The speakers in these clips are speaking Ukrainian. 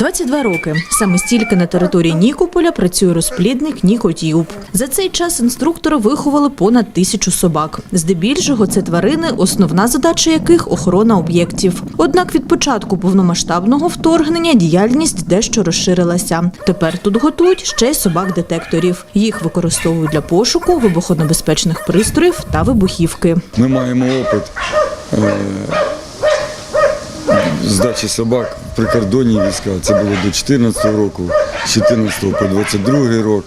22 роки. Саме стільки на території Нікополя працює розплідник Нікотюб. За цей час інструктори виховали понад тисячу собак. Здебільшого це тварини, основна задача яких охорона об'єктів. Однак від початку повномасштабного вторгнення діяльність дещо розширилася. Тепер тут готують ще й собак-детекторів. Їх використовують для пошуку вибухонебезпечних пристроїв та вибухівки. Ми маємо опит е, здачі собак прикордонні війська. Це було до 2014 року, з 2014 по 22 рок.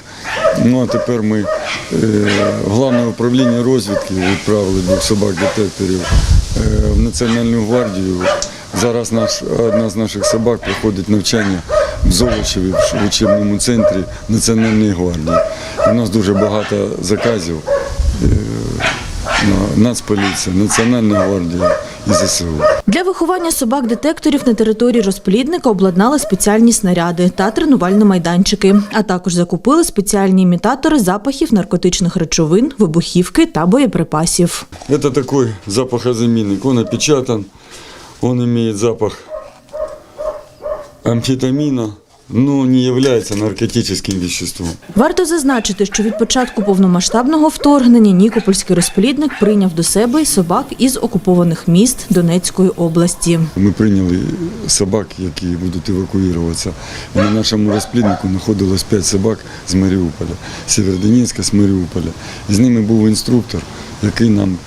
Ну а тепер ми е, головне управління розвідки відправили двох собак-детекторів е, в Національну гвардію. Зараз наш, одна з наших собак проходить навчання в Золочеві в учебному центрі Національної гвардії. У нас дуже багато заказів. Нацполіція, Національна гвардія і ЗСУ. Для виховання собак-детекторів на території розплідника обладнали спеціальні снаряди та тренувальні майданчики, а також закупили спеціальні імітатори запахів наркотичних речовин, вибухівки та боєприпасів. Это такой запахозаменник. Он опечатан, он имеет запах амфетамина, но не является наркотическим веществом. Варто зазначити, що від початку повномасштабного вторгнення Нікопольський розплідник прийняв до себе й собак із окупованих міст Донецької області. Ми прийняли собак, які будуть евакуюватися. На нашому розпліднику знаходилось 5 собак з Маріуполя, Сєвєродонецька з Маріуполя. З ними був інструктор, який нам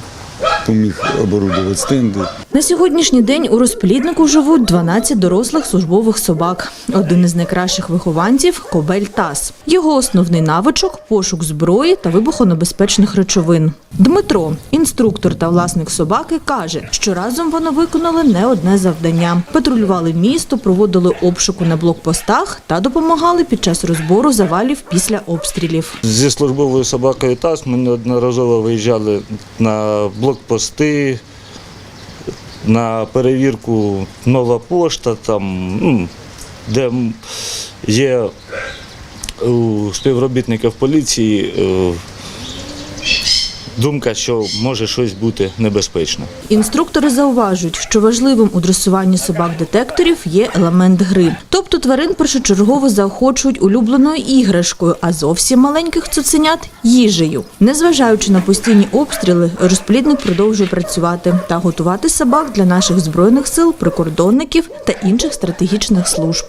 поміг оборудувати стенди. На сьогоднішній день у розпліднику живуть 12 дорослих службових собак. Один із найкращих вихованців Кобель Тас. Його основний навичок пошук зброї та вибухонебезпечних речовин. Дмитро, інструктор та власник собаки, каже, що разом вони виконали не одне завдання. Патрулювали місто, проводили обшуку на блокпостах та допомагали під час розбору завалів після обстрілів. Зі службовою собакою ТАС ми неодноразово виїжджали на блокпости, на перевірку нова пошта, там, ну, де є у співробітників поліції е, думка, що може щось бути небезпечне. Інструктори зауважують, що важливим у дресуванні собак-детекторів є елемент гри. Тобто тварин першочергово заохочують улюбленою іграшкою, а зовсім маленьких цуценят їжею. Незважаючи на постійні обстріли, розплідник продовжує працювати та готувати собак для наших збройних сил, прикордонників та інших стратегічних служб.